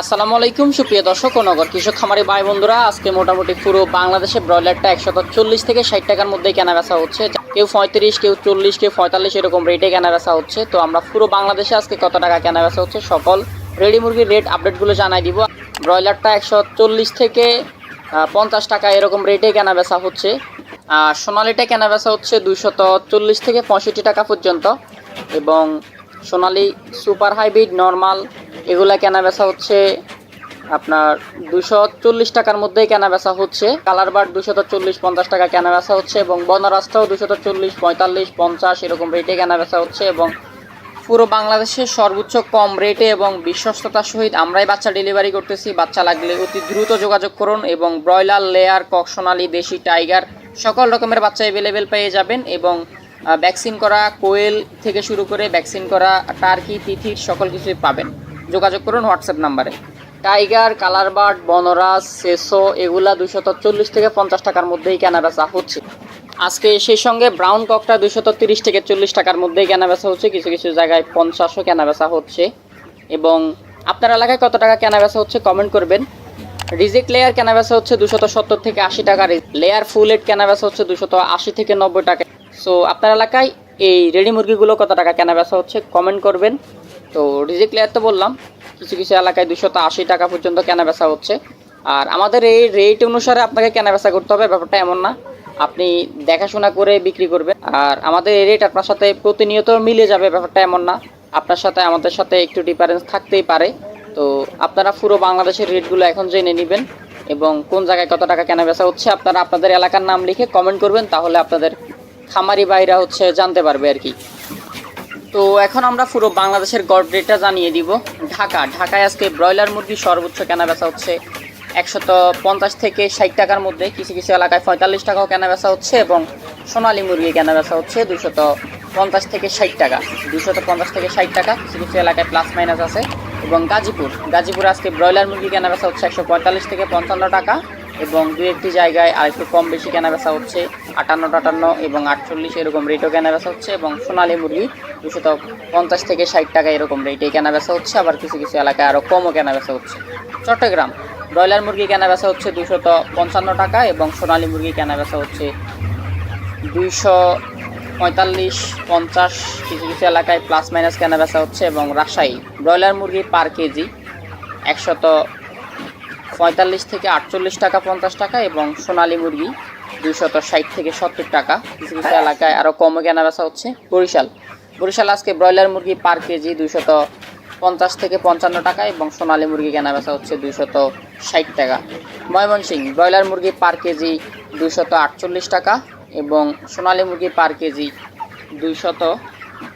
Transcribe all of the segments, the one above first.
আসসালামু আলাইকুম, সুপ্রিয় দর্শক ও নগর কৃষক, খামারি ভাই বন্ধুরা। আজকে মোটামুটি পুরো বাংলাদেশে ব্রয়লারটা একশত চল্লিশ থেকে ষাট টাকার মধ্যে কেনা বেচা হচ্ছে। কেউ পঁয়ত্রিশ, কেউ চল্লিশ, কেউ পঁয়তাল্লিশ এরকম রেটে কেনা বেচা হচ্ছে। তো আমরা পুরো বাংলাদেশে আজকে কত টাকা কেনা বেচা হচ্ছে সকল রেডি মুরগির রেট আপডেটগুলো জানাই দিব। ব্রয়লারটা একশো চল্লিশ থেকে পঞ্চাশ টাকা এরকম রেটে কেনা বেচা হচ্ছে। আর সোনালিটা কেনা বেচা হচ্ছে দুইশত চল্লিশ থেকে পঁয়ষট্টি টাকা পর্যন্ত। এবং সোনালি সুপার হাইব্রিড নর্মাল এগুলা কেনা বেচা হচ্ছে আপনার দুশো চল্লিশ টাকার মধ্যেই কেনা বেচা হচ্ছে। কালার বার দুশত চল্লিশ, পঞ্চাশ টাকা কেনা বেচা হচ্ছে এবং বনরাজটাও দুশত চল্লিশ, পঁয়তাল্লিশ, পঞ্চাশ এরকম রেটে কেনা বেচা হচ্ছে এবং পুরো বাংলাদেশের সর্বোচ্চ কম রেটে এবং বিশ্বস্ততার সহিত আমরাই বাচ্চা ডেলিভারি করতেছি। বাচ্চা লাগলে অতি দ্রুত যোগাযোগ করুন এবং ব্রয়লার লেয়ার কক দেশি টাইগার সকল রকমের বাচ্চা অ্যাভেলেবেল পেয়ে যাবেন এবং ভ্যাকসিন করা, কোয়েল থেকে শুরু করে ভ্যাকসিন করা টার্কি তিথির সকল কিছুই পাবেন। যোগাযোগ করুন হোয়াটসঅ্যাপ নাম্বারে। টাইগার কালার বার্ড বনরাজ, সেসো, এগুলা দুশত চল্লিশ থেকে পঞ্চাশ টাকার মধ্যেই কেনা বেচা হচ্ছে। আজকে সেই সঙ্গে ব্রাউন ককটা দুশত তিরিশ থেকে চল্লিশ টাকার মধ্যেই কেনা বেচা হচ্ছে। কিছু কিছু জায়গায় পঞ্চাশও কেনা বেচা হচ্ছে। এবং আপনার এলাকায় কত টাকা কেনা বেচা হচ্ছে কমেন্ট করবেন। রিজেক্ট লেয়ার কেনা বেচা হচ্ছে দুশত সত্তর থেকে আশি টাকা। লেয়ার ফুল এড কেনা বেচা হচ্ছে দুশত আশি থেকে নব্বই টাকা। সো আপনার এলাকায় এই রেডি মুরগিগুলো কত টাকা কেনা বেচা হচ্ছে কমেন্ট করবেন। তো রিজেক্ট লেয়ার তো বললাম কিছু কিছু এলাকায় দুশত আশি টাকা পর্যন্ত কেনা বেচা হচ্ছে। আর আমাদের এই রেট অনুসারে আপনাকে কেনা বেচা করতে হবে, ব্যাপারটা এমন না। আপনি দেখাশোনা করে বিক্রি করবেন। আর আমাদের এই রেট আপনার সাথে প্রতিনিয়ত মিলে যাবে, ব্যাপারটা এমন না। আপনার সাথে, আমাদের সাথে একটু ডিফারেন্স থাকতেই পারে। তো আপনারা পুরো বাংলাদেশের রেটগুলো এখন জেনে নেবেন এবং কোন জায়গায় কত টাকা কেনা বেচা হচ্ছে আপনারা আপনাদের এলাকার নাম লিখে কমেন্ট করবেন, তাহলে আপনাদের খামারি বাইরা হচ্ছে জানতে পারবে আর কি। তো এখন আমরা পুরো বাংলাদেশের গড় রেটটা জানিয়ে দিব। ঢাকা, ঢাকায় আজকে ব্রয়লার মুরগি সর্বোচ্চ কেনা বেচা হচ্ছে একশত পঞ্চাশ থেকে ষাট টাকার মধ্যে। কিছু কিছু এলাকায় পঁয়তাল্লিশ টাকাও কেনা বেচা হচ্ছে এবং সোনালী মুরগি কেনা বেচা হচ্ছে দুশত পঞ্চাশ থেকে ষাট টাকা। দুশত পঞ্চাশ থেকে ষাট টাকা, কিছু কিছু এলাকায় প্লাস মাইনাস আছে। এবং গাজীপুর গাজীপুর আজকে ব্রয়লার মুরগি কেনা বেচা হচ্ছে একশো পঁয়তাল্লিশ থেকে পঞ্চান্ন টাকা। এবং দু একটি জায়গায় আর একটু কম বেশি কেনা বেচা হচ্ছে। আটান্ন টাটান্ন এবং আটচল্লিশ এরকম রেটও কেনা বেচা হচ্ছে এবং সোনালী মুরগি দুশত পঞ্চাশ থেকে ষাট টাকা এরকম রেটে কেনা বেচা হচ্ছে। আবার কিছু কিছু এলাকায় আরও কমও কেনা বেচা হচ্ছে। চট্টগ্রাম, ব্রয়লার মুরগি কেনা বেচা হচ্ছে দুশত পঞ্চান্ন টাকা এবং সোনালী মুরগি কেনা বেচা হচ্ছে দুইশো পঁয়তাল্লিশ, পঞ্চাশ, কিছু কিছু এলাকায় প্লাস মাইনাস কেনা বেচা হচ্ছে এবং রাজশাহী, ব্রয়লার মুরগি পার কেজি একশত পঁয়তাল্লিশ থেকে আটচল্লিশ টাকা পঞ্চাশ টাকা এবং সোনালী মুরগি দুইশত ষাট থেকে সত্তর টাকা। কিছু কিছু এলাকায় আরও কমও কেনা বেচা হচ্ছে। বরিশাল। বরিশাল আজকে ব্রয়লার মুরগি পার কেজি দুইশত পঞ্চাশ থেকে পঞ্চান্ন টাকা এবং সোনালী মুরগি কেনা বেচা হচ্ছে দুইশত ষাট টাকা। ময়মনসিংহ ব্রয়লার মুরগি পার কেজি দুইশত আটচল্লিশ টাকা এবং সোনালী মুরগি পার কেজি দুইশত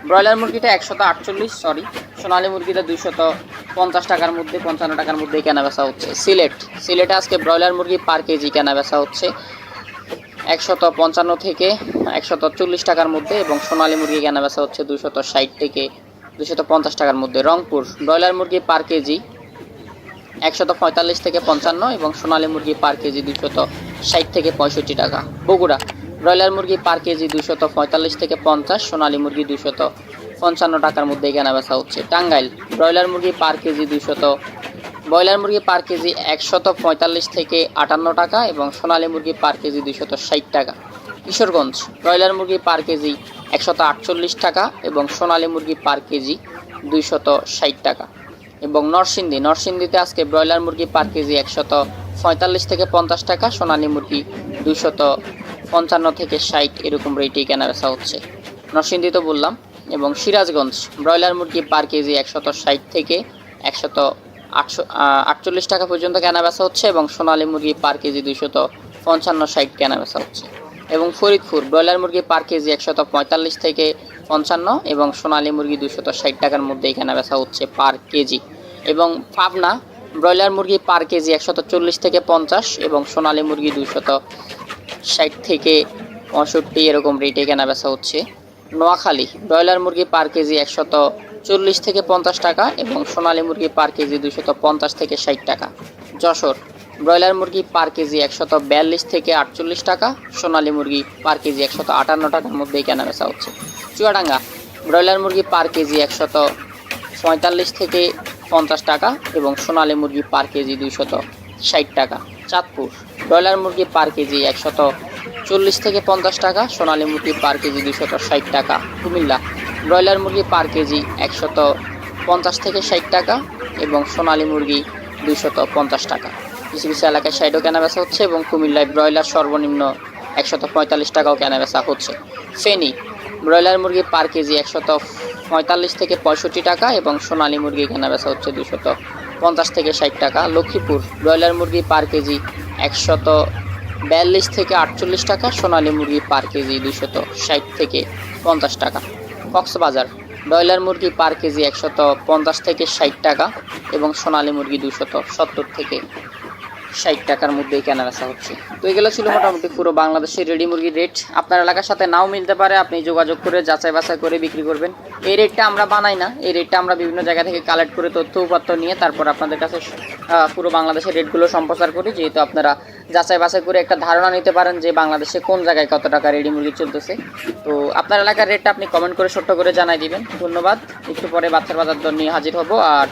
ব্রয়লার মুরগিটা একশত আটচল্লিশ সরি সোনালী মুরগিটা দুইশত পঞ্চাশ টাকার মধ্যে, পঞ্চান্ন টাকার মধ্যে কেনা বেচা হচ্ছে। সিলেট, সিলেটে আজকে ব্রয়লার মুরগি পার কেজি কেনা বেচা হচ্ছে একশত পঞ্চান্ন থেকে একশত চল্লিশ টাকার মধ্যে এবং সোনালী মুরগি কেনা বেচা হচ্ছে দুশত ষাট থেকে দুশত পঞ্চাশ টাকার মধ্যে। রংপুর, ব্রয়লার মুরগি পার কেজি একশত পঁয়তাল্লিশ থেকে পঞ্চান্ন এবং সোনালী মুরগি পার কেজি দুশত ষাট থেকে পঁয়ষট্টি টাকা। বগুড়া ব্রয়লার মুরগি পার কেজি দুশত পঁয়তাল্লিশ থেকে পঞ্চাশ, সোনালী মুরগি দুশত পঞ্চান্ন টাকার মধ্যে কেনা বেচা হচ্ছে। টাঙ্গাইল, ব্রয়লার মুরগি পার কেজি দুশত ব্রয়লার মুরগি পার কেজি একশত পঁয়তাল্লিশ থেকে আটান্ন টাকা এবং সোনালী মুরগি পার কেজি দুশত ষাট টাকা। কিশোরগঞ্জ, ব্রয়লার মুরগি পার কেজি একশত আটচল্লিশ টাকা এবং সোনালী মুরগি পার কেজি দুইশত ষাট টাকা। এবং নরসিংদী, নরসিংদীতে আজকে ব্রয়লার মুরগি পার কেজি একশত পঁয়তাল্লিশ থেকে পঞ্চাশ টাকা, সোনালী মুরগি দুইশত পঞ্চান্ন থেকে ষাট এরকম রেটেই কেনা বেচা হচ্ছে। নরসিংদী তো বললাম, এবং সিরাজগঞ্জ, ব্রয়লার মুরগি পার কেজি একশত ষাট থেকে একশত আটশো আটচল্লিশ টাকা পর্যন্ত কেনা বেচা হচ্ছে, এবং সোনালী মুরগি পার কেজি দুইশত পঞ্চান্ন ষাট কেনা বেচা হচ্ছে। এবং ফরিদপুর, ব্রয়লার মুরগি পার কেজি একশত পঁয়তাল্লিশ থেকে পঞ্চান্ন, এবং সোনালী মুরগি দুশত ষাট টাকার মধ্যেই কেনা বেচা হচ্ছে পার কেজি এবং পাবনা, ব্রয়লার মুরগি পার কেজি একশত চল্লিশ থেকে পঞ্চাশ, এবং সোনালী মুরগি দুশত ষাট থেকে পঁয়ষট্টি এরকম রেটে কেনা বেচা হচ্ছে। নোয়াখালী, ব্রয়লার মুরগি পার কেজি একশত চল্লিশ থেকে পঞ্চাশ টাকা এবং সোনালী মুরগি পার কেজি দুশত পঞ্চাশ থেকে ষাট টাকা। যশোর, ব্রয়লার মুরগি পার কেজি একশত বিয়াল্লিশ থেকে আটচল্লিশ টাকা, সোনালী মুরগি পার কেজি একশত আটান্ন টাকার মধ্যেই কেনা বেচা হচ্ছে। চুয়াডাঙ্গা, ব্রয়লার মুরগি পার কেজি একশত পঁয়তাল্লিশ থেকে পঞ্চাশ টাকা এবং সোনালী মুরগি পার কেজি দুইশত ষাট টাকা। চাঁদপুর ব্রয়লার মুরগি পার কেজি একশত চল্লিশ থেকে পঞ্চাশ টাকা, সোনালী মুরগি পার কেজি দুইশত ষাট টাকা। কুমিল্লা, ব্রয়লার মুরগি পার কেজি একশত পঞ্চাশ থেকে ষাট টাকা এবং সোনালী মুরগি দুইশত পঞ্চাশ টাকা। কিছু কিছু এলাকায় সাইডও কেনা বেচা হচ্ছে এবং কুমিল্লায় ব্রয়লার সর্বনিম্ন একশত পঁয়তাল্লিশ টাকাও কেনা বেচা হচ্ছে। ফেনী, ব্রয়লার মুরগি পার কেজি একশত পঁয়তাল্লিশ থেকে পঁয়ষট্টি টাকা এবং সোনালী মুরগি কেনা বেচা হচ্ছে দুশত পঞ্চাশ থেকে ষাট টাকা। লক্ষ্মীপুর, ব্রয়লার মুরগি পার কেজি একশত বিয়াল্লিশ থেকে আটচল্লিশ টাকা, সোনালী মুরগি পার কেজি দুশত ষাট থেকে পঞ্চাশ টাকা। কক্সবাজার, ব্রয়লার মুরগি পার কেজি একশত পঞ্চাশ থেকে ষাট টাকা এবং সোনালী মুরগি দুশত সত্তর থেকে ষাট টাকার মধ্যেই কেনা বেচা হচ্ছে। তো এগুলো ছিল মোটামুটি পুরো বাংলাদেশের রেডি মুরগির রেট। আপনার এলাকার সাথে নাও মিলতে পারে, আপনি যোগাযোগ করে, যাচাই বাছাই করে বিক্রি করবেন। এই রেটটা আমরা বানাই না, এই রেটটা আমরা বিভিন্ন জায়গা থেকে কালেক্ট করে তথ্য উপাত্ত নিয়ে তারপর আপনাদের কাছে পুরো বাংলাদেশের রেটগুলো সম্প্রচার করি। যেহেতু আপনারা যাচাই বাছাই করে একটা ধারণা নিতে পারেন যে বাংলাদেশে কোন জায়গায় কত টাকা রেডি মুরগি চলতেছে। তো আপনার এলাকার রেটটা আপনি কমেন্ট করে ছোট্ট করে জানাই দিবেন। ধন্যবাদ। একটু পরে বাচ্চার বাজার দর নিয়ে হাজির হব। আর